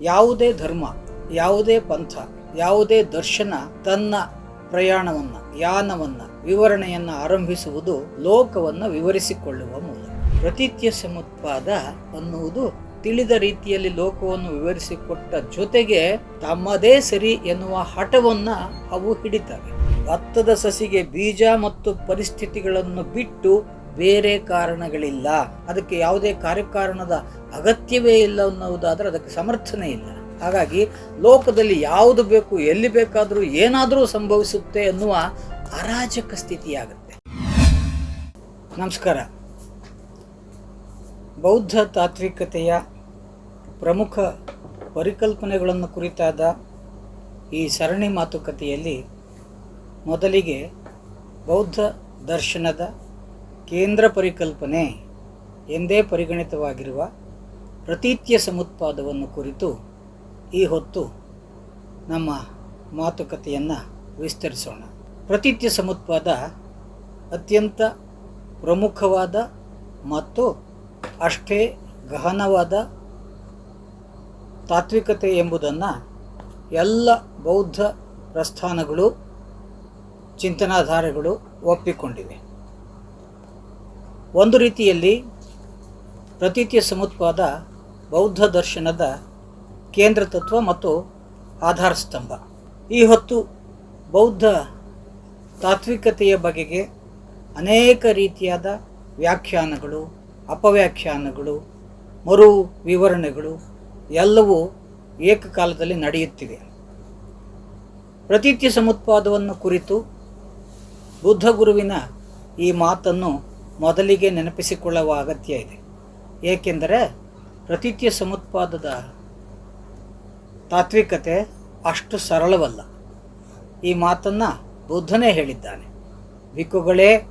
ಯಾವುದೇ ಧರ್ಮ, ಯಾವುದೇ ಪಂಥ, ಯಾವುದೇ ದರ್ಶನ ತನ್ನ ಪ್ರಯಾಣವನ್ನ, ಯಾನವನ್ನ ವಿವರಣೆಯನ್ನ ಆರಂಭಿಸುವುದು ಲೋಕವನ್ನ ವಿವರಿಸಿಕೊಳ್ಳುವ ಮೂಲಕ. ಪ್ರತೀತ್ಯ ಸಮುತ್ಪಾದ ಅನ್ನುವುದು ತಿಳಿದ ರೀತಿಯಲ್ಲಿ ಲೋಕವನ್ನು ವಿವರಿಸಿಕೊಟ್ಟ ಜೊತೆಗೆ ತಮ್ಮದೇ ಸರಿ ಎನ್ನುವ ಹಠವನ್ನ ಅವು ಹಿಡಿತವೆ. ಭತ್ತದ ಸಸಿಗೆ ಬೀಜ ಮತ್ತು ಪರಿಸ್ಥಿತಿಗಳನ್ನು ಬಿಟ್ಟು ಬೇರೆ ಕಾರಣಗಳಿಲ್ಲ. ಅದಕ್ಕೆ ಯಾವುದೇ ಕಾರ್ಯಕಾರಣದ ಅಗತ್ಯವೇ ಇಲ್ಲ ಅನ್ನುವುದಾದರೆ ಅದಕ್ಕೆ ಸಮರ್ಥನೆ ಇಲ್ಲ. ಹಾಗಾಗಿ ಲೋಕದಲ್ಲಿ ಯಾವುದು ಬೇಕು, ಎಲ್ಲಿ ಬೇಕಾದರೂ ಏನಾದರೂ ಸಂಭವಿಸುತ್ತೆ ಅನ್ನುವ ಅರಾಜಕ ಸ್ಥಿತಿಯಾಗುತ್ತೆ. ನಮಸ್ಕಾರ. ಬೌದ್ಧ ತಾತ್ವಿಕತೆಯ ಪ್ರಮುಖ ಪರಿಕಲ್ಪನೆಗಳನ್ನು ಕುರಿತಾದ ಈ ಸರಣಿ ಮಾತುಕತೆಯಲ್ಲಿ ಮೊದಲಿಗೆ ಬೌದ್ಧ ದರ್ಶನದ ಕೇಂದ್ರ ಪರಿಕಲ್ಪನೆ ಎಂದೇ ಪರಿಗಣಿತವಾಗಿರುವ ಪ್ರತೀತ್ಯ ಸಮುತ್ಪಾದವನ್ನು ಕುರಿತು ಈ ಹೊತ್ತು ನಮ್ಮ ಮಾತುಕತೆಯನ್ನು ವಿಸ್ತರಿಸೋಣ. ಪ್ರತೀತ್ಯ ಸಮುತ್ಪಾದ ಅತ್ಯಂತ ಪ್ರಮುಖವಾದ ಮತ್ತು ಅಷ್ಟೇ ಗಹನವಾದ ತಾತ್ವಿಕತೆ ಎಂಬುದನ್ನು ಎಲ್ಲ ಬೌದ್ಧ ಪ್ರಸ್ಥಾನಗಳು, ಚಿಂತನಾಧಾರೆಗಳು ಒಪ್ಪಿಕೊಂಡಿವೆ. ಒಂದು ರೀತಿಯಲ್ಲಿ ಪ್ರತೀತಿಯ ಸಮುತ್ಪಾದ ಬೌದ್ಧ ದರ್ಶನದ ಕೇಂದ್ರ ತತ್ವ ಮತ್ತು ಆಧಾರ ಸ್ತಂಭ. ಈ ಹೊತ್ತು ಬೌದ್ಧ ತಾತ್ವಿಕತೆಯ ಬಗೆಗೆ ಅನೇಕ ರೀತಿಯಾದ ವ್ಯಾಖ್ಯಾನಗಳು, ಅಪವ್ಯಾಖ್ಯಾನಗಳು, ಮರು ವಿವರಣೆಗಳು ಎಲ್ಲವೂ ಏಕಕಾಲದಲ್ಲಿ ನಡೆಯುತ್ತಿವೆ. ಪ್ರತೀತ್ಯ ಸಮುತ್ಪಾದವನ್ನು ಕುರಿತು ಬುದ್ಧ ಗುರುವಿನ ಈ ಮಾತನ್ನು ಮೊದಲಿಗೆ ನೆನಪಿಸಿಕೊಳ್ಳುವ ಅಗತ್ಯ ಇದೆ. ಏಕೆಂದರೆ ಪ್ರತೀತ್ಯ ಸಮುತ್ಪಾದದ ತಾತ್ವಿಕತೆ ಅಷ್ಟು ಸರಳವಲ್ಲ. ಈ ಮಾತನ್ನು ಬುದ್ಧನೇ ಹೇಳಿದ್ದಾನೆ. ಭಿಕ್ಕುಗಳೇ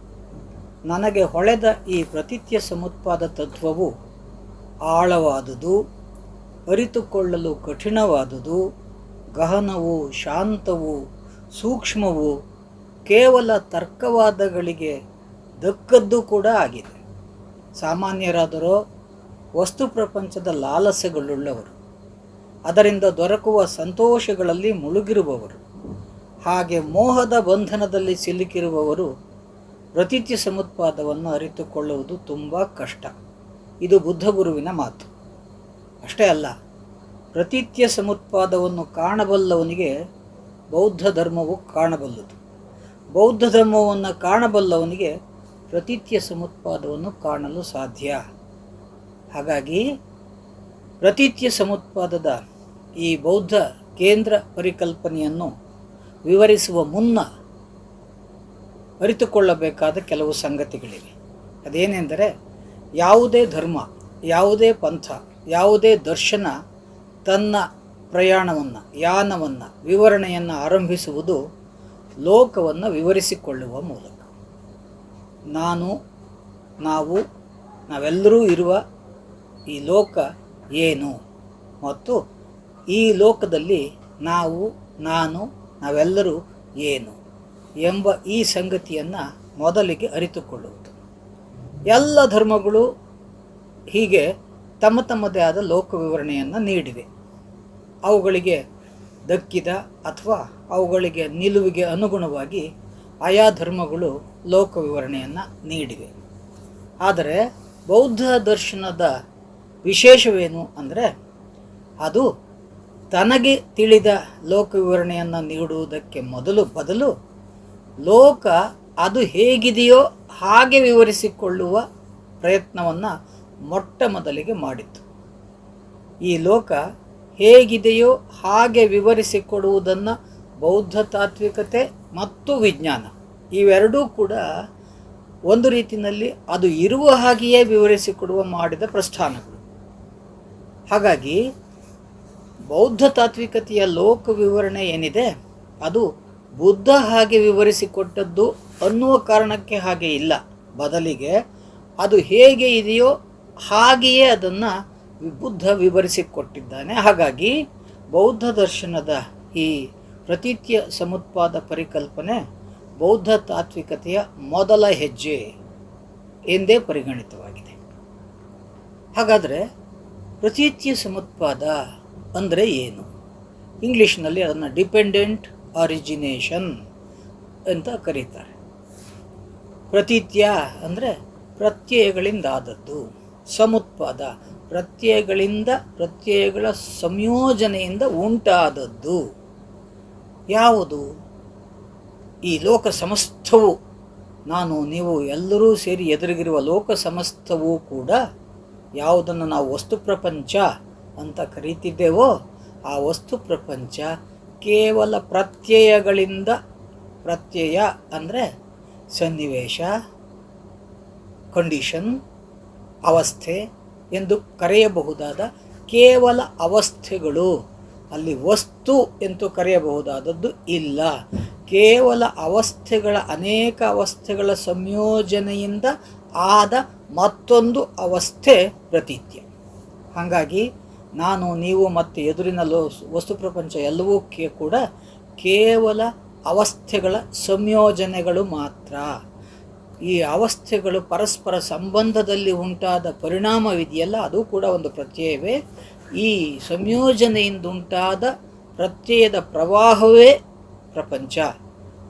ನನಗೆ ಹೊಳೆದ ಈ ಪ್ರತೀತ್ಯ ಸಮುತ್ಪಾದ ತತ್ವವು ಆಳವಾದುದು, ಅರಿತುಕೊಳ್ಳಲು ಕಠಿಣವಾದುದು, ಗಹನವು ಶಾಂತವು ಸೂಕ್ಷ್ಮವು ಕೇವಲ ತರ್ಕವಾದಗಳಿಗೆ ದಕ್ಕದ್ದು ಕೂಡ ಆಗಿದೆ. ಸಾಮಾನ್ಯರಾದರೂ ವಸ್ತು ಪ್ರಪಂಚದ ಲಾಲಸೆಗಳುಳ್ಳವರು ಅದರಿಂದ ದೊರಕುವ ಸಂತೋಷಗಳಲ್ಲಿ ಮುಳುಗಿರುವವರು. ಹಾಗೆ ಮೋಹದ ಬಂಧನದಲ್ಲಿ ಸಿಲುಕಿರುವವರು ಪ್ರತೀತಿ ಸಮುತ್ಪಾದವನ್ನು ಅರಿತುಕೊಳ್ಳುವುದು ತುಂಬ ಕಷ್ಟ. ಇದು ಬುದ್ಧಗುರುವಿನ ಮಾತು. ಅಷ್ಟೇ ಅಲ್ಲ, ಪ್ರತೀತ್ಯ ಸಮುತ್ಪಾದವನ್ನು ಕಾಣಬಲ್ಲವನಿಗೆ ಬೌದ್ಧ ಧರ್ಮವು ಕಾಣಬಲ್ಲದು. ಬೌದ್ಧ ಧರ್ಮವನ್ನು ಕಾಣಬಲ್ಲವನಿಗೆ ಪ್ರತೀತ್ಯ ಸಮುತ್ಪಾದವನ್ನು ಕಾಣಲು ಸಾಧ್ಯ. ಹಾಗಾಗಿ ಪ್ರತೀತ್ಯ ಸಮುತ್ಪಾದದ ಈ ಬೌದ್ಧ ಕೇಂದ್ರ ಪರಿಕಲ್ಪನೆಯನ್ನು ವಿವರಿಸುವ ಮುನ್ನ ಅರಿತುಕೊಳ್ಳಬೇಕಾದ ಕೆಲವು ಸಂಗತಿಗಳಿವೆ. ಅದೇನೆಂದರೆ ಯಾವುದೇ ಧರ್ಮ, ಯಾವುದೇ ಪಂಥ, ಯಾವುದೇ ದರ್ಶನ ತನ್ನ ಪ್ರಯಾಣವನ್ನು, ಯಾನವನ್ನು, ವಿವರಣೆಯನ್ನು ಆರಂಭಿಸುವುದು ಲೋಕವನ್ನು ವಿವರಿಸಿಕೊಳ್ಳುವ ಮೂಲಕ. ನಾನು, ನಾವು, ನಾವೆಲ್ಲರೂ ಇರುವ ಈ ಲೋಕ ಏನು? ಮತ್ತು ಈ ಲೋಕದಲ್ಲಿ ನಾವು, ನಾನು, ನಾವೆಲ್ಲರೂ ಏನು? ಎಂಬ ಈ ಸಂಗತಿಯನ್ನು ಮೊದಲಿಗೆ ಅರಿತುಕೊಳ್ಳುವುದು. ಎಲ್ಲ ಧರ್ಮಗಳು ಹೀಗೆ ತಮ್ಮ ತಮ್ಮದೇ ಆದ ಲೋಕ ವಿವರಣೆಯನ್ನು ನೀಡಿವೆ. ಅವುಗಳಿಗೆ ದಕ್ಕಿದ ಅಥವಾ ಅವುಗಳಿಗೆ ನಿಲುವಿಗೆ ಅನುಗುಣವಾಗಿ ಆಯಾ ಧರ್ಮಗಳು ಲೋಕ ವಿವರಣೆಯನ್ನು ನೀಡಿವೆ. ಆದರೆ ಬೌದ್ಧ ದರ್ಶನದ ವಿಶೇಷವೇನು ಅಂದರೆ ಅದು ತನಗೆ ತಿಳಿದ ಲೋಕ ವಿವರಣೆಯನ್ನು ನೀಡುವುದಕ್ಕೆ ಮೊದಲು ಬದಲು ಲೋಕ ಅದು ಹೇಗಿದೆಯೋ ಹಾಗೆ ವಿವರಿಸಿಕೊಳ್ಳುವ ಪ್ರಯತ್ನವನ್ನು ಮೊಟ್ಟ ಮೊದಲಿಗೆ ಮಾಡಿತು ಈ ಲೋಕ ಹೇಗಿದೆಯೋ ಹಾಗೆ ವಿವರಿಸಿಕೊಡುವುದನ್ನು ಬೌದ್ಧ ತಾತ್ವಿಕತೆ ಮತ್ತು ವಿಜ್ಞಾನ. ಇವೆರಡೂ ಕೂಡ ಒಂದು ರೀತಿಯಲ್ಲಿ ಅದು ಇರುವ ಹಾಗೆಯೇ ವಿವರಿಸಿಕೊಡುವ ಮಾಡಿದ ಪ್ರಸ್ಥಾನಗಳು. ಹಾಗಾಗಿ ಬೌದ್ಧ ತಾತ್ವಿಕತೆಯ ಲೋಕ ವಿವರಣೆ ಏನಿದೆ? ಅದು ಬುದ್ಧ ಹಾಗೆ ವಿವರಿಸಿಕೊಟ್ಟದ್ದು ಅನ್ನುವ ಕಾರಣಕ್ಕೆ ಹಾಗೆ ಇಲ್ಲ. ಬದಲಿಗೆ ಅದು ಹೇಗೆ ಇದೆಯೋ ಹಾಗೆಯೇ ಅದನ್ನು ಬುದ್ಧ ವಿವರಿಸಿಕೊಟ್ಟಿದ್ದಾನೆ. ಹಾಗಾಗಿ ಬೌದ್ಧ ದರ್ಶನದ ಈ ಪ್ರತೀತ್ಯ ಸಮುತ್ಪಾದ ಪರಿಕಲ್ಪನೆ ಬೌದ್ಧ ತಾತ್ವಿಕತೆಯ ಮೊದಲ ಹೆಜ್ಜೆ ಎಂದೇ ಪರಿಗಣಿತವಾಗಿದೆ. ಹಾಗಾದರೆ ಪ್ರತೀತ್ಯ ಸಮುತ್ಪಾದ ಅಂದರೆ ಏನು? ಇಂಗ್ಲೀಷ್ನಲ್ಲಿ ಅದನ್ನು ಡಿಪೆಂಡೆಂಟ್ ಆರಿಜಿನೇಷನ್ ಅಂತ ಕರೀತಾರೆ. ಪ್ರತೀತ್ಯ ಅಂದರೆ ಪ್ರತ್ಯಯಗಳಿಂದಾದದ್ದು, ಸಮುತ್ಪಾದ ಪ್ರತ್ಯಯಗಳಿಂದ ಪ್ರತ್ಯಯಗಳ ಸಂಯೋಜನೆಯಿಂದ ಉಂಟಾದದ್ದು. ಯಾವುದು? ಈ ಲೋಕ ಸಮಸ್ತವು ನಾನು, ನೀವು ಎಲ್ಲರೂ ಸೇರಿ ಎದುರಿಗಿರುವ ಲೋಕ ಸಮಸ್ತವು ಕೂಡ ಯಾವುದನ್ನು ನಾವು ವಸ್ತು ಪ್ರಪಂಚ ಅಂತ ಕರೀತಿದ್ದೇವೋ, ಆ ವಸ್ತು ಪ್ರಪಂಚ ಕೇವಲ ಪ್ರತ್ಯಯಗಳಿಂದ ಪ್ರತ್ಯಯ ಅಂದರೆ ಸನ್ನಿವೇಶ ಕಂಡೀಷನ್ ಅವಸ್ಥೆ ಎಂದು ಕರೆಯಬಹುದಾದ ಕೇವಲ ಅವಸ್ಥೆಗಳು. ಅಲ್ಲಿ ವಸ್ತು ಎಂದು ಕರೆಯಬಹುದಾದದ್ದು ಇಲ್ಲ. ಕೇವಲ ಅವಸ್ಥೆಗಳ ಅನೇಕ ಅವಸ್ಥೆಗಳ ಸಂಯೋಜನೆಯಿಂದ ಆದ ಮತ್ತೊಂದು ಅವಸ್ಥೆ ಪ್ರತೀತ್ಯ. ಹಾಗಾಗಿ ನಾನು, ನೀವು ಮತ್ತು ಎದುರಿನ ಲೋ ವಸ್ತು ಪ್ರಪಂಚ ಎಲ್ಲವೂ ಕೂಡ ಕೇವಲ ಅವಸ್ಥೆಗಳ ಸಂಯೋಜನೆಗಳು ಮಾತ್ರ. ಈ ಅವಸ್ಥೆಗಳು ಪರಸ್ಪರ ಸಂಬಂಧದಲ್ಲಿ ಉಂಟಾದ ಪರಿಣಾಮವಿದೆಯಲ್ಲ, ಅದು ಕೂಡ ಒಂದು ಪ್ರತ್ಯಯವೇ. ಈ ಸಂಯೋಜನೆಯಿಂದ ಉಂಟಾದ ಪ್ರತ್ಯಯದ ಪ್ರವಾಹವೇ ಪ್ರಪಂಚ.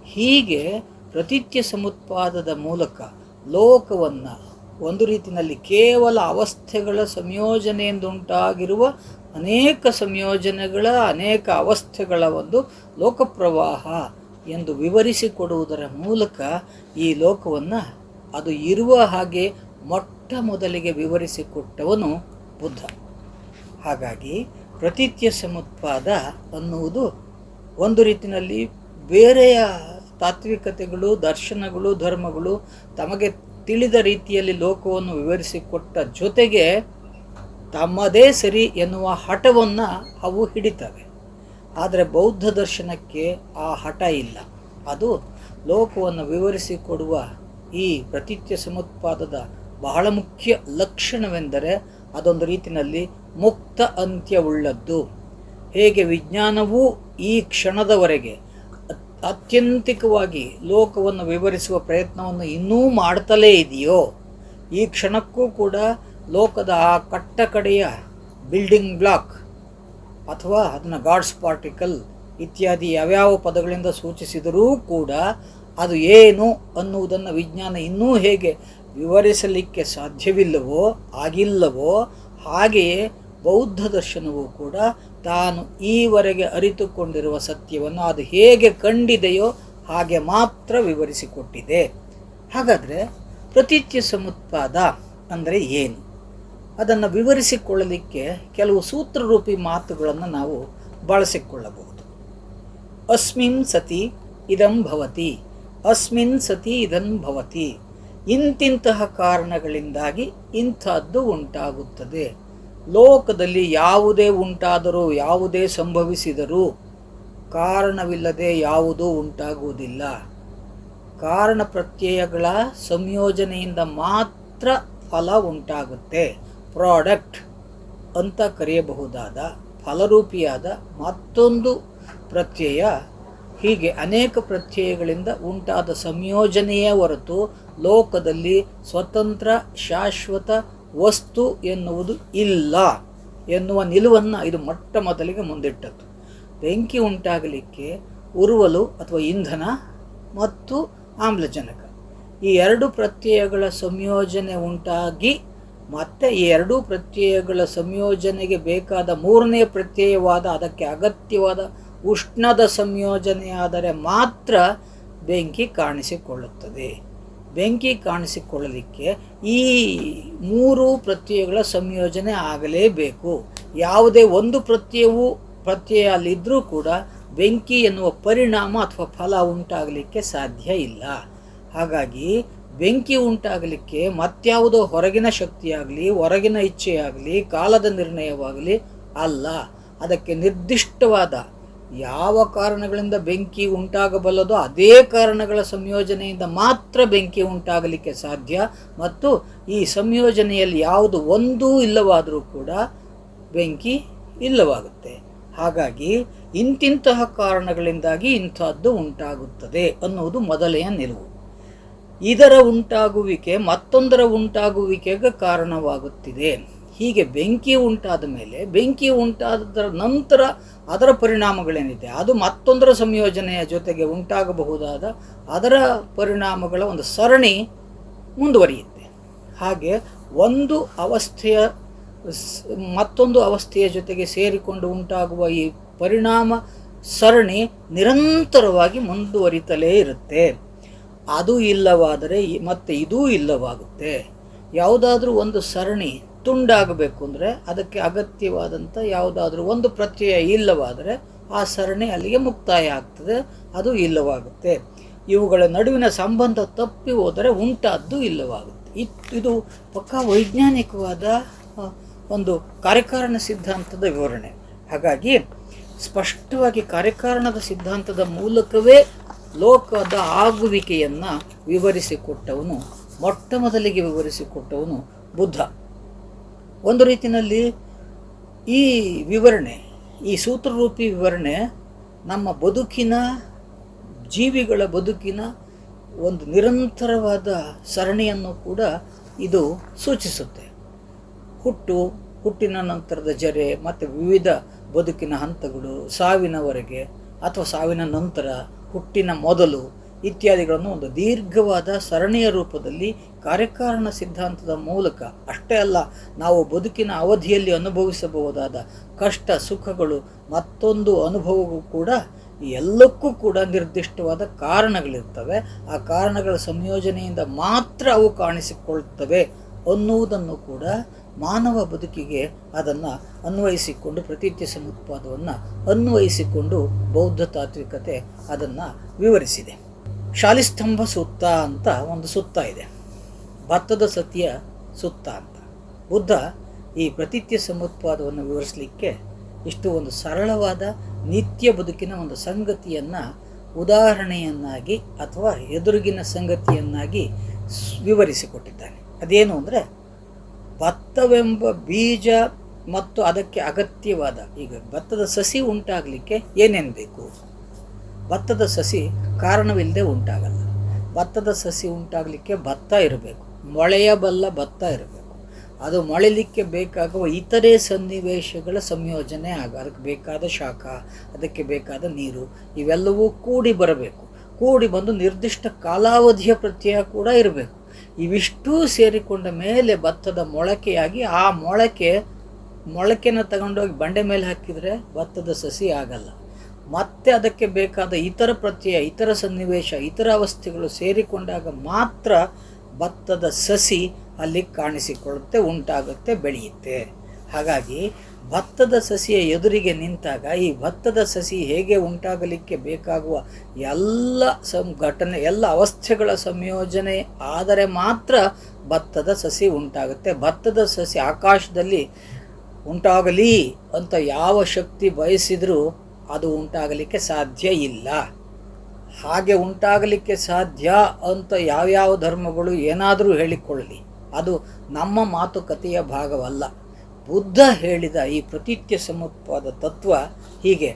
ಹೀಗೆ ಪ್ರತಿತ್ಯ ಸಮುತ್ಪಾದದ ಮೂಲಕ ಲೋಕವನ್ನು ಒಂದು ರೀತಿಯಲ್ಲಿ ಕೇವಲ ಅವಸ್ಥೆಗಳ ಸಂಯೋಜನೆಯಿಂದ ಉಂಟಾಗಿರುವ ಅನೇಕ ಸಂಯೋಜನೆಗಳ, ಅನೇಕ ಅವಸ್ಥೆಗಳ ಒಂದು ಲೋಕಪ್ರವಾಹ ಎಂದು ವಿವರಿಸಿಕೊಡುವುದರ ಮೂಲಕ ಈ ಲೋಕವನ್ನು ಅದು ಇರುವ ಹಾಗೆ ಮೊಟ್ಟ ಮೊದಲಿಗೆ ವಿವರಿಸಿಕೊಟ್ಟವನು ಬುದ್ಧ. ಹಾಗಾಗಿ ಪ್ರತೀತ್ಯ ಸಮತ್ಪಾದ ಅನ್ನುವುದು ಒಂದು ರೀತಿಯಲ್ಲಿ ಬೇರೆಯ ತಾತ್ವಿಕತೆಗಳು, ದರ್ಶನಗಳು, ಧರ್ಮಗಳು ತಮಗೆ ತಿಳಿದ ರೀತಿಯಲ್ಲಿ ಲೋಕವನ್ನು ವಿವರಿಸಿಕೊಟ್ಟ ಜೊತೆಗೆ ತಮ್ಮದೇ ಸರಿ ಎನ್ನುವ ಹಠವನ್ನು ಅವು ಹಿಡಿತವೆ. ಆದರೆ ಬೌದ್ಧ ದರ್ಶನಕ್ಕೆ ಆ ಹಠ ಇಲ್ಲ. ಅದು ಲೋಕವನ್ನು ವಿವರಿಸಿಕೊಡುವ ಈ ಪ್ರತಿತ್ಯ ಸಮತ್ಪಾದದ ಬಹಳ ಮುಖ್ಯ ಲಕ್ಷಣವೆಂದರೆ ಅದೊಂದು ರೀತಿಯಲ್ಲಿ ಮುಕ್ತ ಅಂತ್ಯವುಳ್ಳದ್ದು. ಹೇಗೆ ವಿಜ್ಞಾನವೂ ಈ ಕ್ಷಣದವರೆಗೆ ಅತ್- ಅತ್ಯಂತಿಕವಾಗಿ ಲೋಕವನ್ನು ವಿವರಿಸುವ ಪ್ರಯತ್ನವನ್ನು ಇನ್ನೂ ಮಾಡ್ತಲೇ ಇದೆಯೋ? ಈ ಕ್ಷಣಕ್ಕೂ ಕೂಡ ಲೋಕದ ಆ ಕಟ್ಟ ಕಡೆಯ ಬಿಲ್ಡಿಂಗ್ ಬ್ಲಾಕ್ ಅಥವಾ ಅದನ್ನು ಗಾಡ್ಸ್ ಪಾರ್ಟಿಕಲ್ ಇತ್ಯಾದಿ ಯಾವ್ಯಾವ ಪದಗಳಿಂದ ಸೂಚಿಸಿದರೂ ಕೂಡ ಅದು ಏನು ಅನ್ನುವುದನ್ನು ವಿಜ್ಞಾನ ಇನ್ನೂ ಹೇಗೆ ವಿವರಿಸಲಿಕ್ಕೆ ಸಾಧ್ಯವಿಲ್ಲವೋ, ಆಗಿಲ್ಲವೋ ಹಾಗೆಯೇ ಬೌದ್ಧ ದರ್ಶನವೂ ಕೂಡ ತಾನು ಈವರೆಗೆ ಅರಿತುಕೊಂಡಿರುವ ಸತ್ಯವನ್ನು ಅದು ಹೇಗೆ ಕಂಡಿದೆಯೋ ಹಾಗೆ ಮಾತ್ರ ವಿವರಿಸಿಕೊಟ್ಟಿದೆ. ಹಾಗಾದರೆ ಪ್ರತೀತ್ಯ ಸಮುತ್ಪಾದ ಅಂದರೆ ಏನು? ಅದನ್ನು ವಿವರಿಸಿಕೊಳ್ಳಲಿಕ್ಕೆ ಕೆಲವು ಸೂತ್ರರೂಪಿ ಮಾತುಗಳನ್ನು ನಾವು ಬಳಸಿಕೊಳ್ಳಬಹುದು. ಅಸ್ಮಿನ್ ಸತಿ ಇದಂ ಭವತಿ, ಅಸ್ಮಿನ್ ಸತಿ ಇದಂ ಭವತಿ, ಇಂತಿಂತಹ ಕಾರಣಗಳಿಂದಾಗಿ ಇಂಥದ್ದು ಉಂಟಾಗುತ್ತದೆ. ಲೋಕದಲ್ಲಿ ಯಾವುದೇ ಉಂಟಾದರೂ, ಯಾವುದೇ ಸಂಭವಿಸಿದರೂ ಕಾರಣವಿಲ್ಲದೆ ಯಾವುದೂ ಉಂಟಾಗುವುದಿಲ್ಲ. ಕಾರಣ ಪ್ರತ್ಯಯಗಳ ಸಂಯೋಜನೆಯಿಂದ ಮಾತ್ರ ಫಲ ಉಂಟಾಗುತ್ತೆ. ಪ್ರಾಡಕ್ಟ್ ಅಂತ ಕರೆಯಬಹುದಾದ ಫಲರೂಪಿಯಾದ ಮತ್ತೊಂದು ಪ್ರತ್ಯಯ. ಹೀಗೆ ಅನೇಕ ಪ್ರತ್ಯಯಗಳಿಂದ ಉಂಟಾದ ಸಂಯೋಜನೆಯೇ ಹೊರತು ಲೋಕದಲ್ಲಿ ಸ್ವತಂತ್ರ, ಶಾಶ್ವತ ವಸ್ತು ಎನ್ನುವುದು ಇಲ್ಲ ಎನ್ನುವ ನಿಲುವನ್ನು ಇದು ಮೊಟ್ಟ ಮೊದಲಿಗೆ ಮುಂದಿಟ್ಟದ್ದು. ಬೆಂಕಿ ಉಂಟಾಗಲಿಕ್ಕೆ ಉರುವಲು ಅಥವಾ ಇಂಧನ ಮತ್ತು ಆಮ್ಲಜನಕ. ಈ ಎರಡು ಪ್ರತ್ಯಯಗಳ ಸಂಯೋಜನೆ ಉಂಟಾಗಿ ಮತ್ತೆ ಈ ಎರಡೂ ಪ್ರತ್ಯಯಗಳ ಸಂಯೋಜನೆಗೆ ಬೇಕಾದ ಮೂರನೇ ಪ್ರತ್ಯಯವಾದ ಅದಕ್ಕೆ ಅಗತ್ಯವಾದ ಉಷ್ಣದ ಸಂಯೋಜನೆಯಾದರೆ ಮಾತ್ರ ಬೆಂಕಿ ಕಾಣಿಸಿಕೊಳ್ಳುತ್ತದೆ. ಬೆಂಕಿ ಕಾಣಿಸಿಕೊಳ್ಳಲಿಕ್ಕೆ ಈ ಮೂರು ಪ್ರತ್ಯಯಗಳ ಸಂಯೋಜನೆ ಆಗಲೇಬೇಕು. ಯಾವುದೇ ಒಂದು ಪ್ರತ್ಯಯವು ಪ್ರತ್ಯಯ ಅಲ್ಲಿದ್ದರೂ ಕೂಡ ಬೆಂಕಿ ಎನ್ನುವ ಪರಿಣಾಮ ಅಥವಾ ಫಲ ಉಂಟಾಗಲಿಕ್ಕೆ ಸಾಧ್ಯ ಇಲ್ಲ. ಹಾಗಾಗಿ ಬೆಂಕಿ ಉಂಟಾಗಲಿಕ್ಕೆ ಮತ್ಯಾವುದೋ ಹೊರಗಿನ ಶಕ್ತಿಯಾಗಲಿ, ಹೊರಗಿನ ಇಚ್ಛೆಯಾಗಲಿ, ಕಾಲದ ನಿರ್ಣಯವಾಗಲಿ ಅಲ್ಲ. ಅದಕ್ಕೆ ನಿರ್ದಿಷ್ಟವಾದ ಯಾವ ಕಾರಣಗಳಿಂದ ಬೆಂಕಿ ಉಂಟಾಗಬಲ್ಲದೋ ಅದೇ ಕಾರಣಗಳ ಸಂಯೋಜನೆಯಿಂದ ಮಾತ್ರ ಬೆಂಕಿ ಉಂಟಾಗಲಿಕ್ಕೆ ಸಾಧ್ಯ. ಮತ್ತು ಈ ಸಂಯೋಜನೆಯಲ್ಲಿ ಯಾವುದು ಒಂದೂ ಇಲ್ಲವಾದರೂ ಕೂಡ ಬೆಂಕಿ ಇಲ್ಲವಾಗುತ್ತೆ. ಹಾಗಾಗಿ ಇಂತಿಂತಹ ಕಾರಣಗಳಿಂದಾಗಿ ಇಂಥದ್ದು ಉಂಟಾಗುತ್ತದೆ ಅನ್ನುವುದು ಮೊದಲೆಯ ನಿಲುವು. ಇದರ ಉಂಟಾಗುವಿಕೆ ಮತ್ತೊಂದರ ಉಂಟಾಗುವಿಕೆಗೆ ಕಾರಣವಾಗುತ್ತಿದೆ. ಹೀಗೆ ಬೆಂಕಿ ಉಂಟಾದ ಮೇಲೆ, ಬೆಂಕಿ ಉಂಟಾದ ನಂತರ ಅದರ ಪರಿಣಾಮಗಳೇನಿದೆ? ಅದು ಮತ್ತೊಂದರ ಸಂಯೋಜನೆಯ ಜೊತೆಗೆ ಉಂಟಾಗಬಹುದಾದ ಅದರ ಪರಿಣಾಮಗಳ ಒಂದು ಸರಣಿ ಮುಂದುವರಿಯುತ್ತೆ. ಹಾಗೆ ಒಂದು ಅವಸ್ಥೆಯ ಮತ್ತೊಂದು ಅವಸ್ಥೆಯ ಜೊತೆಗೆ ಸೇರಿಕೊಂಡು ಉಂಟಾಗುವ ಈ ಪರಿಣಾಮ ಸರಣಿ ನಿರಂತರವಾಗಿ ಮುಂದುವರಿತಲೇ ಇರುತ್ತೆ. ಅದು ಇಲ್ಲವಾದರೆ ಮತ್ತೆ ಇದೂ ಇಲ್ಲವಾಗುತ್ತೆ. ಯಾವುದಾದ್ರೂ ಒಂದು ಸರಣಿ ತುಂಡಾಗಬೇಕು ಅಂದರೆ ಅದಕ್ಕೆ ಅಗತ್ಯವಾದಂಥ ಯಾವುದಾದ್ರೂ ಒಂದು ಪ್ರತ್ಯಯ ಇಲ್ಲವಾದರೆ ಆ ಸರಣಿ ಅಲ್ಲಿಗೆ ಮುಕ್ತಾಯ ಆಗ್ತದೆ, ಅದು ಇಲ್ಲವಾಗುತ್ತೆ. ಇವುಗಳ ನಡುವಿನ ಸಂಬಂಧ ತಪ್ಪಿ ಹೋದರೆ ಉಂಟಾದ್ದು ಇಲ್ಲವಾಗುತ್ತೆ. ಇದು ಪಕ್ಕಾ ವೈಜ್ಞಾನಿಕವಾದ ಒಂದು ಕಾರ್ಯಕಾರಣ ಸಿದ್ಧಾಂತದ ವಿವರಣೆ. ಹಾಗಾಗಿ ಸ್ಪಷ್ಟವಾಗಿ ಕಾರ್ಯಕಾರಣದ ಸಿದ್ಧಾಂತದ ಮೂಲಕವೇ ಲೋಕದ ಆಗುವಿಕೆಯನ್ನು ವಿವರಿಸಿಕೊಟ್ಟವನು ಮೊಟ್ಟ ಮೊದಲಿಗೆ ವಿವರಿಸಿಕೊಟ್ಟವನು ಬುದ್ಧ. ಒಂದು ರೀತಿಯಲ್ಲಿ ಈ ವಿವರಣೆ, ಈ ಸೂತ್ರರೂಪಿ ವಿವರಣೆ ನಮ್ಮ ಬದುಕಿನ, ಜೀವಿಗಳ ಬದುಕಿನ ಒಂದು ನಿರಂತರವಾದ ಸರಣಿಯನ್ನು ಕೂಡ ಇದು ಸೂಚಿಸುತ್ತೆ. ಹುಟ್ಟು, ಹುಟ್ಟಿನ ನಂತರದ ಜರೆ ಮತ್ತು ವಿವಿಧ ಬದುಕಿನ ಹಂತಗಳು, ಸಾವಿನವರೆಗೆ ಅಥವಾ ಸಾವಿನ ನಂತರ ಹುಟ್ಟಿನ ಮೊದಲು ಇತ್ಯಾದಿಗಳನ್ನು ಒಂದು ದೀರ್ಘವಾದ ಸರಣಿಯ ರೂಪದಲ್ಲಿ ಕಾರ್ಯಕಾರಣ ಸಿದ್ಧಾಂತದ ಮೂಲಕ, ಅಷ್ಟೇ ಅಲ್ಲ, ನಾವು ಬದುಕಿನ ಅವಧಿಯಲ್ಲಿ ಅನುಭವಿಸಬಹುದಾದ ಕಷ್ಟ, ಸುಖಗಳು, ಮತ್ತೊಂದು ಅನುಭವವೂ ಕೂಡ ಎಲ್ಲಕ್ಕೂ ಕೂಡ ನಿರ್ದಿಷ್ಟವಾದ ಕಾರಣಗಳಿರ್ತವೆ. ಆ ಕಾರಣಗಳ ಸಂಯೋಜನೆಯಿಂದ ಮಾತ್ರ ಅವು ಕಾಣಿಸಿಕೊಳ್ಳುತ್ತವೆ ಅನ್ನುವುದನ್ನು ಕೂಡ ಮಾನವ ಬದುಕಿಗೆ ಅದನ್ನು ಅನ್ವಯಿಸಿಕೊಂಡು ಪ್ರತೀತ್ಯ ಸಮುತ್ಪಾದವನ್ನು ಅನ್ವಯಿಸಿಕೊಂಡು ಬೌದ್ಧ ತಾತ್ವಿಕತೆ ಅದನ್ನು ವಿವರಿಸಿದೆ. ಶಾಲಿಸ್ತಂಭ ಸುತ್ತ ಅಂತ ಒಂದು ಸುತ್ತ ಇದೆ. ಭತ್ತದ ಸತಿಯ ಸುತ್ತ ಅಂತ. ಬುದ್ಧ ಈ ಪ್ರತಿತ್ಯ ಸಮುತ್ಪಾದವನ್ನು ವಿವರಿಸಲಿಕ್ಕೆ ಇಷ್ಟು ಒಂದು ಸರಳವಾದ ನಿತ್ಯ ಬದುಕಿನ ಒಂದು ಸಂಗತಿಯನ್ನು, ಉದಾಹರಣೆಯನ್ನಾಗಿ ಅಥವಾ ಎದುರುಗಿನ ಸಂಗತಿಯನ್ನಾಗಿ ವಿವರಿಸಿಕೊಟ್ಟಿದ್ದಾನೆ. ಅದೇನು ಅಂದರೆ, ಭತ್ತವೆಂಬ ಬೀಜ ಮತ್ತು ಅದಕ್ಕೆ ಅಗತ್ಯವಾದ ಈಗ ಭತ್ತದ ಸಸಿ ಉಂಟಾಗಲಿಕ್ಕೆ ಏನೇನು ಬೇಕು? ಭತ್ತದ ಸಸಿ ಕಾರಣವಿಲ್ಲದೆ ಉಂಟಾಗಲ್ಲ. ಭತ್ತದ ಸಸಿ ಉಂಟಾಗಲಿಕ್ಕೆ ಭತ್ತ ಇರಬೇಕು. ಮೊಳೆಯಬಲ್ಲ ಭತ್ತ ಇರಬೇಕು. ಅದು ಮೊಳಲಿಕ್ಕೆ ಬೇಕಾಗುವ ಇತರೆ ಸನ್ನಿವೇಶಗಳ ಸಂಯೋಜನೆ ಆಗ, ಅದಕ್ಕೆ ಬೇಕಾದ ಶಾಖ, ಅದಕ್ಕೆ ಬೇಕಾದ ನೀರು, ಇವೆಲ್ಲವೂ ಕೂಡಿ ಬರಬೇಕು. ಕೂಡಿ ಬಂದು ನಿರ್ದಿಷ್ಟ ಕಾಲಾವಧಿಯ ಪ್ರತ್ಯಯ ಕೂಡ ಇರಬೇಕು. ಇವಿಷ್ಟೂ ಸೇರಿಕೊಂಡ ಮೇಲೆ ಭತ್ತದ ಮೊಳಕೆಯಾಗಿ ಆ ಮೊಳಕೆ, ಮೊಳಕೆನ ತಗೊಂಡೋಗಿ ಬಂಡೆ ಮೇಲೆ ಹಾಕಿದರೆ ಭತ್ತದ ಸಸಿ ಆಗಲ್ಲ. ಮತ್ತೆ ಅದಕ್ಕೆ ಬೇಕಾದ ಇತರ ಪ್ರತ್ಯಯ, ಇತರ ಸನ್ನಿವೇಶ, ಇತರ ಅವಸ್ಥೆಗಳು ಸೇರಿಕೊಂಡಾಗ ಮಾತ್ರ ಭತ್ತದ ಸಸಿ ಅಲ್ಲಿ ಕಾಣಿಸಿಕೊಳ್ಳುತ್ತೆ, ಉಂಟಾಗುತ್ತೆ, ಬೆಳೆಯುತ್ತೆ. ಹಾಗಾಗಿ ಭತ್ತದ ಸಸಿಯ ಎದುರಿಗೆ ನಿಂತಾಗ ಈ ಭತ್ತದ ಸಸಿ ಹೇಗೆ ಉಂಟಾಗಲಿಕ್ಕೆ ಬೇಕಾಗುವ ಎಲ್ಲ ಸಂಘಟನೆ, ಎಲ್ಲ ಅವಸ್ಥೆಗಳ ಸಂಯೋಜನೆ ಆದರೆ ಮಾತ್ರ ಭತ್ತದ ಸಸಿ ಉಂಟಾಗುತ್ತೆ. ಭತ್ತದ ಸಸಿ ಆಕಾಶದಲ್ಲಿ ಉಂಟಾಗಲಿ ಅಂತ ಯಾವ ಶಕ್ತಿ ಬಯಸಿದರೂ ಅದು ಉಂಟಾಗಲಿಕ್ಕೆ ಸಾಧ್ಯ ಇಲ್ಲ. ಹಾಗೆ ಉಂಟಾಗಲಿಕ್ಕೆ ಸಾಧ್ಯ ಅಂತ ಯಾವ್ಯಾವ ಧರ್ಮಗಳು ಏನಾದರೂ ಹೇಳಿಕೊಳ್ಳಲಿ ಅದು ನಮ್ಮ ಮಾತುಕತೆಯ ಭಾಗವಲ್ಲ. ಬುದ್ಧ ಹೇಳಿದ ಈ ಪ್ರತಿತ್ಯ ಸಮತ್ವಾದ ತತ್ವ ಹೀಗೆ.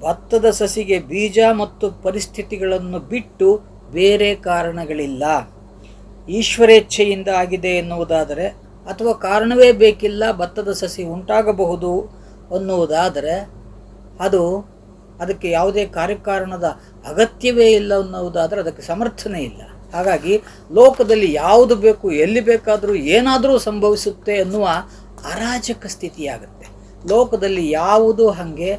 ಭತ್ತದ ಸಸಿಗೆ ಬೀಜ ಮತ್ತು ಪರಿಸ್ಥಿತಿಗಳನ್ನು ಬಿಟ್ಟು ಬೇರೆ ಕಾರಣಗಳಿಲ್ಲ. ಈಶ್ವರೇಚ್ಛೆಯಿಂದ ಆಗಿದೆ ಎನ್ನುವುದಾದರೆ, ಅಥವಾ ಕಾರಣವೇ ಬೇಕಿಲ್ಲ ಭತ್ತದ ಸಸಿ ಉಂಟಾಗಬಹುದು ಅನ್ನುವುದಾದರೆ ಅದು ಅದಕ್ಕೆ ಯಾವುದೇ ಕಾರ್ಯಕಾರಣದ ಅಗತ್ಯವೇ ಇಲ್ಲ ಅನ್ನೋದಾದರೆ ಅದಕ್ಕೆ ಸಮರ್ಥನೆ ಇಲ್ಲ. ಹಾಗಾಗಿ ಲೋಕದಲ್ಲಿ ಯಾವುದು ಬೇಕು, ಎಲ್ಲಿ ಬೇಕಾದರೂ ಏನಾದರೂ ಸಂಭವಿಸುತ್ತೆ ಅನ್ನುವ ಅರಾಜಕ ಸ್ಥಿತಿಯಾಗುತ್ತೆ. ಲೋಕದಲ್ಲಿ ಯಾವುದು ಹಾಗೆ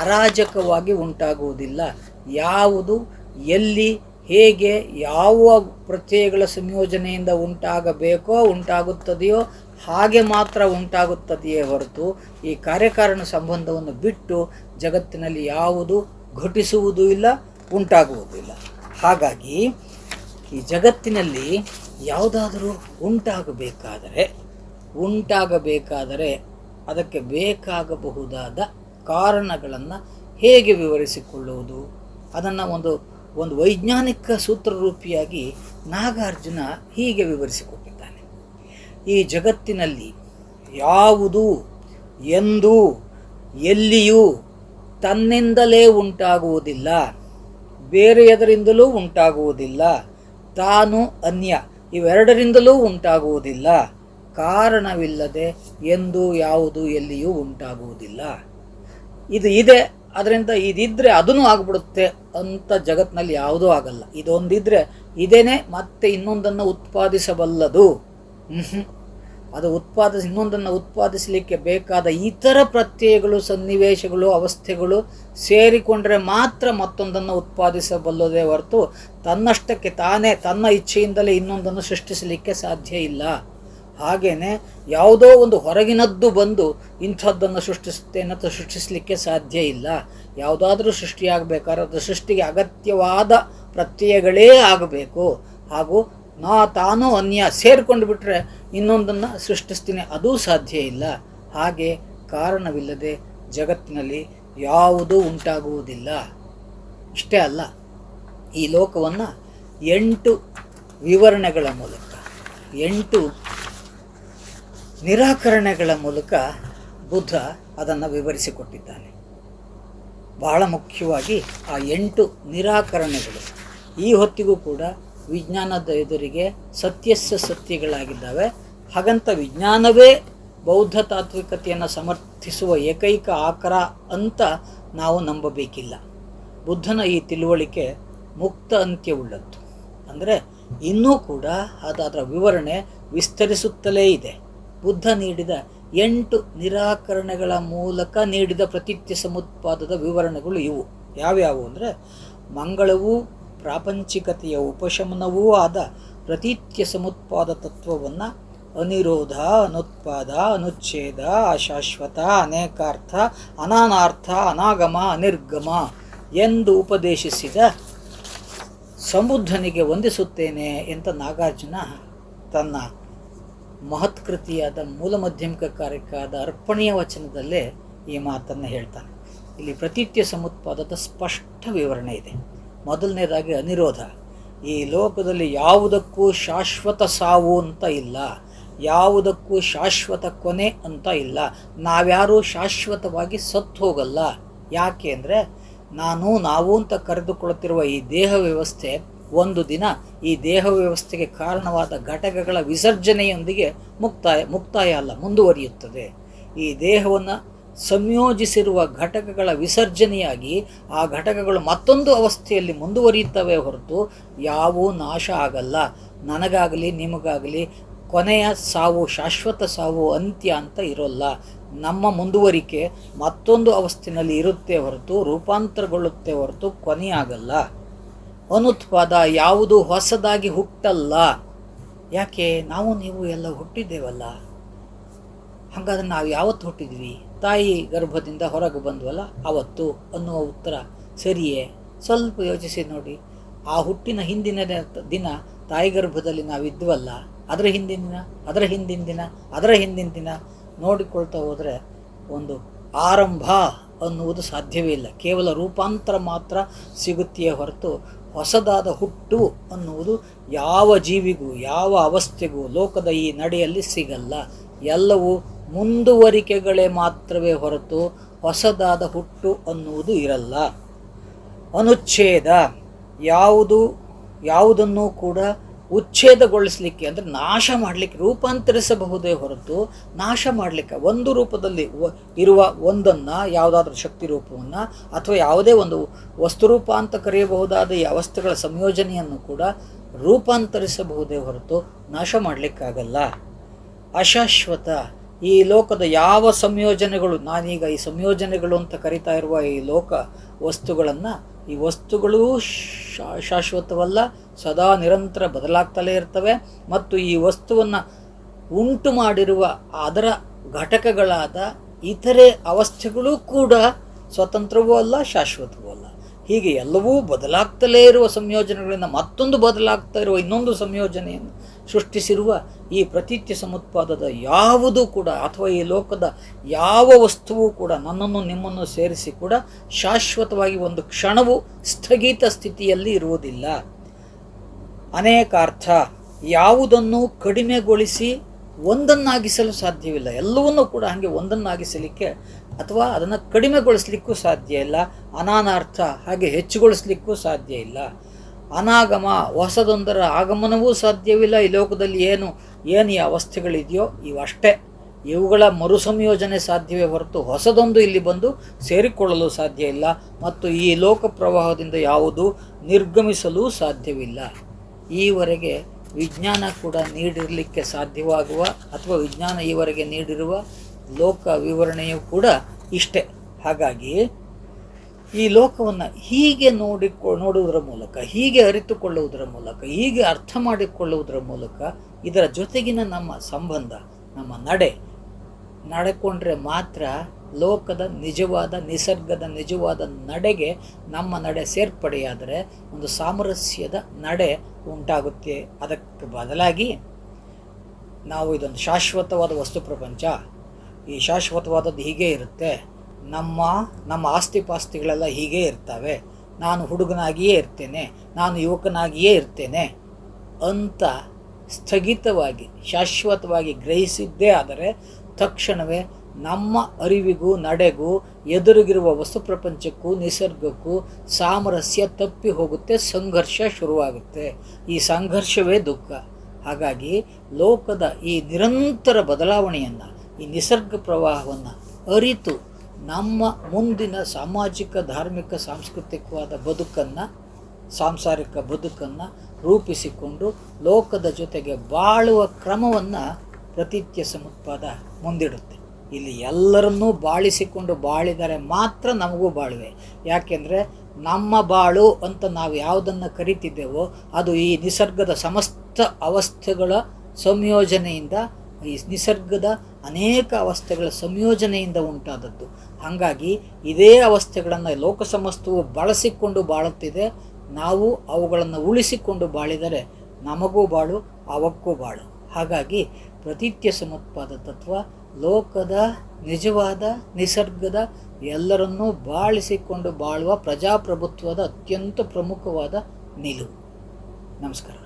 ಅರಾಜಕವಾಗಿ ಉಂಟಾಗುವುದಿಲ್ಲ. ಯಾವುದು, ಎಲ್ಲಿ, ಹೇಗೆ, ಯಾವ ಪ್ರತ್ಯಯಗಳ ಸಂಯೋಜನೆಯಿಂದ ಉಂಟಾಗಬೇಕೋ, ಉಂಟಾಗುತ್ತದೆಯೋ ಹಾಗೆ ಮಾತ್ರ ಉಂಟಾಗುತ್ತದೆಯೇ ಹೊರತು ಈ ಕಾರ್ಯಕಾರಣ ಸಂಬಂಧವನ್ನು ಬಿಟ್ಟು ಜಗತ್ತಿನಲ್ಲಿ ಯಾವುದು ಘಟಿಸುವುದೂ ಇಲ್ಲ, ಉಂಟಾಗುವುದೂ ಇಲ್ಲ. ಹಾಗಾಗಿ ಈ ಜಗತ್ತಿನಲ್ಲಿ ಯಾವುದಾದರೂ ಉಂಟಾಗಬೇಕಾದರೆ ಉಂಟಾಗಬೇಕಾದರೆ ಅದಕ್ಕೆ ಬೇಕಾಗಬಹುದಾದ ಕಾರಣಗಳನ್ನು ಹೇಗೆ ವಿವರಿಸಿಕೊಳ್ಳುವುದು? ಅದನ್ನು ಒಂದು ಒಂದು ವೈಜ್ಞಾನಿಕ ಸೂತ್ರರೂಪಿಯಾಗಿ ನಾಗಾರ್ಜುನ ಹೀಗೆ ವಿವರಿಸಿಕೊಟ್ಟಿದ್ದಾನೆ. ಈ ಜಗತ್ತಿನಲ್ಲಿ ಯಾವುದು, ಎಂದು, ಎಲ್ಲಿಯೂ ತನ್ನಿಂದಲೇ ಉಂಟಾಗುವುದಿಲ್ಲ ಬೇರೆಯದರಿಂದಲೂ ಉಂಟಾಗುವುದಿಲ್ಲ, ತಾನು ಅನ್ಯ, ಇವೆರಡರಿಂದಲೂ ಉಂಟಾಗುವುದಿಲ್ಲ, ಕಾರಣವಿಲ್ಲದೆ ಎಂದು ಯಾವುದು ಎಲ್ಲಿಯೂ ಉಂಟಾಗುವುದಿಲ್ಲ. ಇದು ಇದೆ ಅದರಿಂದ ಇದಿದ್ರೆ ಅದನ್ನು ಆಗ್ಬಿಡುತ್ತೆ ಅಂತ ಜಗತ್ತಿನಲ್ಲಿ ಯಾವುದೂ ಆಗಲ್ಲ. ಇದೊಂದಿದ್ರೆ ಇದೇನೆ ಮತ್ತೆ ಇನ್ನೊಂದನ್ನು ಉತ್ಪಾದಿಸಬಲ್ಲದು. ಅದು ಉತ್ಪಾದಿಸಿ, ಇನ್ನೊಂದನ್ನು ಉತ್ಪಾದಿಸಲಿಕ್ಕೆ ಬೇಕಾದ ಇತರ ಪ್ರತ್ಯಯಗಳು, ಸನ್ನಿವೇಶಗಳು, ಅವಸ್ಥೆಗಳು ಸೇರಿಕೊಂಡರೆ ಮಾತ್ರ ಮತ್ತೊಂದನ್ನು ಉತ್ಪಾದಿಸಬಲ್ಲದೇ ಹೊರತು ತನ್ನಷ್ಟಕ್ಕೆ ತಾನೇ ತನ್ನ ಇಚ್ಛೆಯಿಂದಲೇ ಇನ್ನೊಂದನ್ನು ಸೃಷ್ಟಿಸಲಿಕ್ಕೆ ಸಾಧ್ಯ ಇಲ್ಲ. ಹಾಗೆಯೇ ಯಾವುದೋ ಒಂದು ಹೊರಗಿನದ್ದು ಬಂದು ಇಂಥದ್ದನ್ನು ಸೃಷ್ಟಿಸುತ್ತೆ ಅನ್ನೋದು ಸೃಷ್ಟಿಸಲಿಕ್ಕೆ ಸಾಧ್ಯ ಇಲ್ಲ. ಯಾವುದಾದರೂ ಸೃಷ್ಟಿಯಾಗಬೇಕಾದ್ರೆ ಅದು ಸೃಷ್ಟಿಗೆ ಅಗತ್ಯವಾದ ಪ್ರತ್ಯಯಗಳೇ ಆಗಬೇಕು. ಹಾಗೂ ನಾ ತಾನು ಅನ್ಯ ಸೇರಿಕೊಂಡು ಬಿಟ್ಟರೆ ಇನ್ನೊಂದನ್ನು ಸೃಷ್ಟಿಸ್ತೀನಿ, ಅದೂ ಸಾಧ್ಯ ಇಲ್ಲ. ಹಾಗೆ ಕಾರಣವಿಲ್ಲದೆ ಜಗತ್ತಿನಲ್ಲಿ ಯಾವುದೂ ಉಂಟಾಗುವುದಿಲ್ಲ. ಇಷ್ಟೇ ಅಲ್ಲ, ಈ ಲೋಕವನ್ನು ಎಂಟು ವಿವರಣೆಗಳ ಮೂಲಕ, ಎಂಟು ನಿರಾಕರಣೆಗಳ ಮೂಲಕ ಬುದ್ಧ ಅದನ್ನು ವಿವರಿಸಿಕೊಟ್ಟಿದ್ದಾನೆ. ಬಹಳ ಮುಖ್ಯವಾಗಿ ಆ ಎಂಟು ನಿರಾಕರಣೆಗಳು, ಈ ಹೊತ್ತಿಗೂ ಕೂಡ ವಿಜ್ಞಾನದ ಎದುರಿಗೆ ಸತ್ಯಸ್ಯ ಸತ್ಯಗಳಾಗಿದ್ದಾವೆ. ಹಾಗಂತ ವಿಜ್ಞಾನವೇ ಬೌದ್ಧ ತಾತ್ವಿಕತೆಯನ್ನು ಸಮರ್ಥಿಸುವ ಏಕೈಕ ಆಕರ ಅಂತ ನಾವು ನಂಬಬೇಕಿಲ್ಲ. ಬುದ್ಧನ ಈ ತಿಳುವಳಿಕೆ ಮುಕ್ತ ಅಂತ್ಯವುಳ್ಳದ್ದು ಅಂದರೆ ಇನ್ನೂ ಕೂಡ ಅದಾದರ ವಿವರಣೆ ವಿಸ್ತರಿಸುತ್ತಲೇ ಇದೆ. ಬುದ್ಧ ನೀಡಿದ ಎಂಟು ನಿರಾಕರಣೆಗಳ ಮೂಲಕ ನೀಡಿದ ಪ್ರತಿತ್ಯ ಸಮುತ್ಪಾದದ ವಿವರಣೆಗಳು ಇವು. ಯಾವ್ಯಾವು ಅಂದರೆ ಮಂಗಳವೂ ಪ್ರಾಪಂಚಿಕತೆಯ ಉಪಶಮನವೂ ಆದ ಪ್ರತೀತ್ಯ ಸಮುತ್ಪಾದ ತತ್ವವನ್ನು ಅನಿರೋಧ, ಅನುತ್ಪಾದ, ಅನುಚ್ಛೇದ, ಅಶಾಶ್ವತ, ಅನೇಕಾರ್ಥ, ಅನಾನಾರ್ಥ, ಅನಾಗಮ, ಅನಿರ್ಗಮ ಎಂದು ಉಪದೇಶಿಸಿದ ಸಮುದ್ಧನಿಗೆ ವಂದಿಸುತ್ತೇನೆ ಅಂತ ನಾಗಾರ್ಜುನ ತನ್ನ ಮಹತ್ಕೃತಿಯಾದ ಮೂಲ ಮಧ್ಯಮಿಕ ಕಾರ್ಯಕ್ಕಾದ ಅರ್ಪಣೆಯ ವಚನದಲ್ಲೇ ಈ ಮಾತನ್ನು ಹೇಳ್ತಾನೆ. ಇಲ್ಲಿ ಪ್ರತೀತ್ಯ ಸಮುತ್ಪಾದದ ಸ್ಪಷ್ಟ ವಿವರಣೆ ಇದೆ. ಮೊದಲನೇದಾಗಿ ಅನಿರೋಧ. ಈ ಲೋಕದಲ್ಲಿ ಯಾವುದಕ್ಕೂ ಶಾಶ್ವತ ಸಾವು ಅಂತ ಇಲ್ಲ. ಯಾವುದಕ್ಕೂ ಶಾಶ್ವತ ಕೊನೆ ಅಂತ ಇಲ್ಲ. ನಾವ್ಯಾರೂ ಶಾಶ್ವತವಾಗಿ ಸತ್ತು ಹೋಗಲ್ಲ. ಯಾಕೆ ಅಂದರೆ, ನಾನು ನಾವು ಅಂತ ಕರೆದುಕೊಳ್ಳುತ್ತಿರುವ ಈ ದೇಹ ವ್ಯವಸ್ಥೆ ಒಂದು ದಿನ ಈ ದೇಹ ವ್ಯವಸ್ಥೆಗೆ ಕಾರಣವಾದ ಘಟಕಗಳ ವಿಸರ್ಜನೆಯೊಂದಿಗೆ ಮುಕ್ತಾಯ ಮುಕ್ತಾಯ ಅಲ್ಲ, ಮುಂದುವರಿಯುತ್ತದೆ. ಈ ದೇಹವನ್ನು ಸಂಯೋಜಿಸಿರುವ ಘಟಕಗಳ ವಿಸರ್ಜನೆಯಾಗಿ ಆ ಘಟಕಗಳು ಮತ್ತೊಂದು ಅವಸ್ಥೆಯಲ್ಲಿ ಮುಂದುವರಿಯುತ್ತವೆ ಹೊರತು ಯಾವೂ ನಾಶ ಆಗಲ್ಲ. ನನಗಾಗಲಿ, ನಿಮಗಾಗಲಿ ಕೊನೆಯ ಸಾವು, ಶಾಶ್ವತ ಸಾವು ಅಂತ್ಯ ಅಂತ ಇರೋಲ್ಲ. ನಮ್ಮ ಮುಂದುವರಿಕೆ ಮತ್ತೊಂದು ಅವಸ್ಥೆಯಲ್ಲಿ ಇರುತ್ತೆ ಹೊರತು, ರೂಪಾಂತರಗೊಳ್ಳುತ್ತೆ ಹೊರತು ಕೊನೆಯಾಗಲ್ಲ ಅನುತ್ಪಾದ ಯಾವುದು ಹೊಸದಾಗಿ ಹುಟ್ಟಲ್ಲ. ಯಾಕೆ? ನಾವು, ನೀವು ಎಲ್ಲ ಹುಟ್ಟಿದ್ದೇವಲ್ಲ. ಹಾಗಾದ್ರೆ ನಾವು ಯಾವತ್ತು ಹುಟ್ಟಿದ್ವಿ? ತಾಯಿ ಗರ್ಭದಿಂದ ಹೊರಗೆ ಬಂದ್ವಲ್ಲ, ಅವತ್ತು ಅನ್ನುವ ಉತ್ತರ ಸರಿಯೇ. ಸ್ವಲ್ಪ ಯೋಚಿಸಿ ನೋಡಿ. ಆ ಹುಟ್ಟಿನ ಹಿಂದಿನ ದಿನ ತಾಯಿ ಗರ್ಭದಲ್ಲಿ ನಾವಿದ್ವಲ್ಲ, ಅದರ ಹಿಂದಿನ ದಿನ, ಅದರ ಹಿಂದಿನ ದಿನ, ಅದರ ಹಿಂದಿನ ದಿನ ನೋಡಿಕೊಳ್ತಾ ಹೋದರೆ ಒಂದು ಆರಂಭ ಅನ್ನುವುದು ಸಾಧ್ಯವೇ ಇಲ್ಲ. ಕೇವಲ ರೂಪಾಂತರ ಮಾತ್ರ ಸಿಗುತ್ತೆಯೇ ಹೊರತು ಹೊಸದಾದ ಹುಟ್ಟು ಅನ್ನುವುದು ಯಾವ ಜೀವಿಗೂ, ಯಾವ ಅವಸ್ಥೆಗೂ, ಲೋಕದ ಈ ನಡೆಯಲ್ಲಿ ಸಿಗಲ್ಲ. ಎಲ್ಲವೂ ಮುಂದುವರಿಕೆಗಳೇ ಮಾತ್ರವೇ ಹೊರತು ಹೊಸದಾದ ಹುಟ್ಟು ಅನ್ನುವುದು ಇರಲ್ಲ. ಅನುಚ್ಛೇದ, ಯಾವುದು, ಯಾವುದನ್ನು ಕೂಡ ಉಚ್ಛೇದಗೊಳಿಸಲಿಕ್ಕೆ ಅಂದರೆ ನಾಶ ಮಾಡಲಿಕ್ಕೆ ರೂಪಾಂತರಿಸಬಹುದೇ ಹೊರತು ನಾಶ ಮಾಡಲಿಕ್ಕೆ ಒಂದು ರೂಪದಲ್ಲಿ ಇರುವ ಒಂದನ್ನು, ಯಾವುದಾದ್ರೂ ಶಕ್ತಿ ರೂಪವನ್ನು ಅಥವಾ ಯಾವುದೇ ಒಂದು ವಸ್ತುರೂಪ ಅಂತ ಕರೆಯಬಹುದಾದ ಈ ವಸ್ತುಗಳ ಸಂಯೋಜನೆಯನ್ನು ಕೂಡ ರೂಪಾಂತರಿಸಬಹುದೇ ಹೊರತು ನಾಶ ಮಾಡಲಿಕ್ಕಾಗಲ್ಲ. ಅಶಾಶ್ವತ ಈ ಲೋಕದ ಯಾವ ಸಂಯೋಜನೆಗಳು, ನಾನೀಗ ಈ ಸಂಯೋಜನೆಗಳು ಅಂತ ಕರಿತಾ ಇರುವ ಈ ಲೋಕ ವಸ್ತುಗಳನ್ನು, ಈ ವಸ್ತುಗಳೂ ಶಾಶ್ವತವಲ್ಲ, ಸದಾ ನಿರಂತರ ಬದಲಾಗ್ತಲೇ ಇರ್ತವೆ ಮತ್ತು ಈ ವಸ್ತುವನ್ನು ಉಂಟು ಮಾಡಿರುವ ಅದರ ಘಟಕಗಳಾದ ಇತರೆ ಅವಸ್ಥೆಗಳೂ ಕೂಡ ಸ್ವತಂತ್ರವೂ ಅಲ್ಲ, ಶಾಶ್ವತವೂ ಅಲ್ಲ. ಹೀಗೆ ಎಲ್ಲವೂ ಬದಲಾಗ್ತಲೇ ಇರುವ ಸಂಯೋಜನೆಗಳಿಂದ ಮತ್ತೊಂದು ಬದಲಾಗ್ತಾ ಇರುವ ಇನ್ನೊಂದು ಸಂಯೋಜನೆಯನ್ನು ಸೃಷ್ಟಿಸಿರುವ ಈ ಪ್ರತೀತ್ಯ ಸಮುತ್ಪಾದದ ಯಾವುದೂ ಕೂಡ ಅಥವಾ ಈ ಲೋಕದ ಯಾವ ವಸ್ತುವೂ ಕೂಡ ನನ್ನನ್ನು ನಿಮ್ಮನ್ನು ಸೇರಿಸಿ ಕೂಡ ಶಾಶ್ವತವಾಗಿ ಒಂದು ಕ್ಷಣವು ಸ್ಥಗಿತ ಸ್ಥಿತಿಯಲ್ಲಿ ಇರುವುದಿಲ್ಲ. ಅನೇಕ ಅರ್ಥ ಯಾವುದನ್ನು ಕಡಿಮೆಗೊಳಿಸಿ ಒಂದನ್ನಾಗಿಸಲು ಸಾಧ್ಯವಿಲ್ಲ. ಎಲ್ಲವನ್ನೂ ಕೂಡ ಹಾಗೆ ಒಂದನ್ನಾಗಿಸಲಿಕ್ಕೆ ಅಥವಾ ಅದನ್ನು ಕಡಿಮೆಗೊಳಿಸಲಿಕ್ಕೂ ಸಾಧ್ಯ ಇಲ್ಲ. ಅನಾನಾರ್ಥ ಹಾಗೆ ಹೆಚ್ಚುಗೊಳಿಸಲಿಕ್ಕೂ ಸಾಧ್ಯ ಇಲ್ಲ. ಅನಾಗಮ ಹೊಸದೊಂದರ ಆಗಮನವೂ ಸಾಧ್ಯವಿಲ್ಲ. ಈ ಲೋಕದಲ್ಲಿ ಏನು ಏನು ಈ ಅವಸ್ಥೆಗಳಿದೆಯೋ ಇವಷ್ಟೇ. ಇವುಗಳ ಮರುಸಂಯೋಜನೆ ಸಾಧ್ಯವೇ ಹೊರತು ಹೊಸದೊಂದು ಇಲ್ಲಿ ಬಂದು ಸೇರಿಕೊಳ್ಳಲು ಸಾಧ್ಯ ಇಲ್ಲ ಮತ್ತು ಈ ಲೋಕ ಪ್ರವಾಹದಿಂದ ಯಾವುದು ನಿರ್ಗಮಿಸಲು ಸಾಧ್ಯವಿಲ್ಲ. ಈವರೆಗೆ ವಿಜ್ಞಾನ ಕೂಡ ನೀಡಿರಲಿಕ್ಕೆ ಸಾಧ್ಯವಾಗುವ ಅಥವಾ ವಿಜ್ಞಾನ ಈವರೆಗೆ ನೀಡಿರುವ ಲೋಕ ವಿವರಣೆಯು ಕೂಡ ಇಷ್ಟೇ. ಹಾಗಾಗಿ ಈ ಲೋಕವನ್ನು ಹೀಗೆ ನೋಡಿಕೊ ನೋಡುವುದರ ಮೂಲಕ, ಹೀಗೆ ಅರಿತುಕೊಳ್ಳುವುದರ ಮೂಲಕ, ಹೀಗೆ ಅರ್ಥ ಮಾಡಿಕೊಳ್ಳುವುದರ ಮೂಲಕ ಇದರ ಜೊತೆಗಿನ ನಮ್ಮ ಸಂಬಂಧ, ನಮ್ಮ ನಡೆ ನಡೆಕೊಂಡ್ರೆ ಮಾತ್ರ ಲೋಕದ ನಿಜವಾದ, ನಿಸರ್ಗದ ನಿಜವಾದ ನಡೆಗೆ ನಮ್ಮ ನಡೆ ಸೇರ್ಪಡೆಯಾದರೆ ಒಂದು ಸಾಮರಸ್ಯದ ನಡೆ ಉಂಟಾಗುತ್ತೆ. ಅದಕ್ಕೆ ಬದಲಾಗಿ ನಾವು ಇದೊಂದು ಶಾಶ್ವತವಾದ ವಸ್ತು ಪ್ರಪಂಚ. ಈ ಶಾಶ್ವತವಾದದ್ದು ಹೀಗೆ ಇರುತ್ತೆ. ನಮ್ಮ ನಮ್ಮ ಆಸ್ತಿ ಪಾಸ್ತಿಗಳೆಲ್ಲ ಹೀಗೆ ಇರ್ತವೆ. ನಾನು ಹುಡುಗನಾಗಿಯೇ ಇರ್ತೇನೆ, ನಾನು ಯುವಕನಾಗಿಯೇ ಇರ್ತೇನೆ ಅಂತ ಸ್ಥಗಿತವಾಗಿ, ಶಾಶ್ವತವಾಗಿ ಗ್ರಹಿಸಿದ್ದೇ ಆದರೆ ತಕ್ಷಣವೇ ನಮ್ಮ ಅರಿವಿಗೂ, ನಡೆಗೂ, ಎದುರಿಗಿರುವ ವಸ್ತು ಪ್ರಪಂಚಕ್ಕೂ, ನಿಸರ್ಗಕ್ಕೂ ಸಾಮರಸ್ಯ ತಪ್ಪಿ ಹೋಗುತ್ತೆ, ಸಂಘರ್ಷ ಶುರುವಾಗುತ್ತೆ. ಈ ಸಂಘರ್ಷವೇ ದುಃಖ. ಹಾಗಾಗಿ ಲೋಕದ ಈ ನಿರಂತರ ಬದಲಾವಣೆಯನ್ನು, ಈ ನಿಸರ್ಗ ಪ್ರವಾಹವನ್ನು ಅರಿತು ನಮ್ಮ ಮುಂದಿನ ಸಾಮಾಜಿಕ, ಧಾರ್ಮಿಕ, ಸಾಂಸ್ಕೃತಿಕವಾದ ಬದುಕನ್ನು, ಸಾಂಸಾರಿಕ ಬದುಕನ್ನು ರೂಪಿಸಿಕೊಂಡು ಲೋಕದ ಜೊತೆಗೆ ಬಾಳುವ ಕ್ರಮವನ್ನು ಪ್ರತಿತ್ಯ ಸಮುತ್ಪಾದ ಮುಂದಿಡುತ್ತೆ. ಇಲ್ಲಿ ಎಲ್ಲರನ್ನೂ ಬಾಳಿಸಿಕೊಂಡು ಬಾಳಿದರೆ ಮಾತ್ರ ನಮಗೂ ಬಾಳುವೆ. ಯಾಕೆಂದರೆ ನಮ್ಮ ಬಾಳು ಅಂತ ನಾವು ಯಾವುದನ್ನು ಕರಿತಿದ್ದೇವೋ ಅದು ಈ ನಿಸರ್ಗದ ಸಮಸ್ತ ಅವಸ್ಥೆಗಳ ಸಂಯೋಜನೆಯಿಂದ ಈ ನಿಸರ್ಗದ ಅನೇಕ ಅವಸ್ಥೆಗಳ ಸಂಯೋಜನೆಯಿಂದ ಉಂಟಾದದ್ದು. ಹಾಗಾಗಿ ಇದೇ ಅವಸ್ಥೆಗಳನ್ನು ಲೋಕ ಸಮಸ್ತವು ಬಳಸಿಕೊಂಡು ಬಾಳುತ್ತಿದೆ. ನಾವು ಅವುಗಳನ್ನು ಉಳಿಸಿಕೊಂಡು ಬಾಳಿದರೆ ನಮಗೂ ಬಾಳು, ಅವಕ್ಕೂ ಬಾಳು. ಹಾಗಾಗಿ ಪ್ರತಿತ್ಯ ಸಮತ್ಪಾದ ತತ್ವ ಲೋಕದ ನಿಜವಾದ ನಿಸರ್ಗದ ಎಲ್ಲರನ್ನೂ ಬಾಳಿಸಿಕೊಂಡು ಬಾಳುವ ಪ್ರಜಾಪ್ರಭುತ್ವದ ಅತ್ಯಂತ ಪ್ರಮುಖವಾದ ನಿಲುವು. ನಮಸ್ಕಾರ.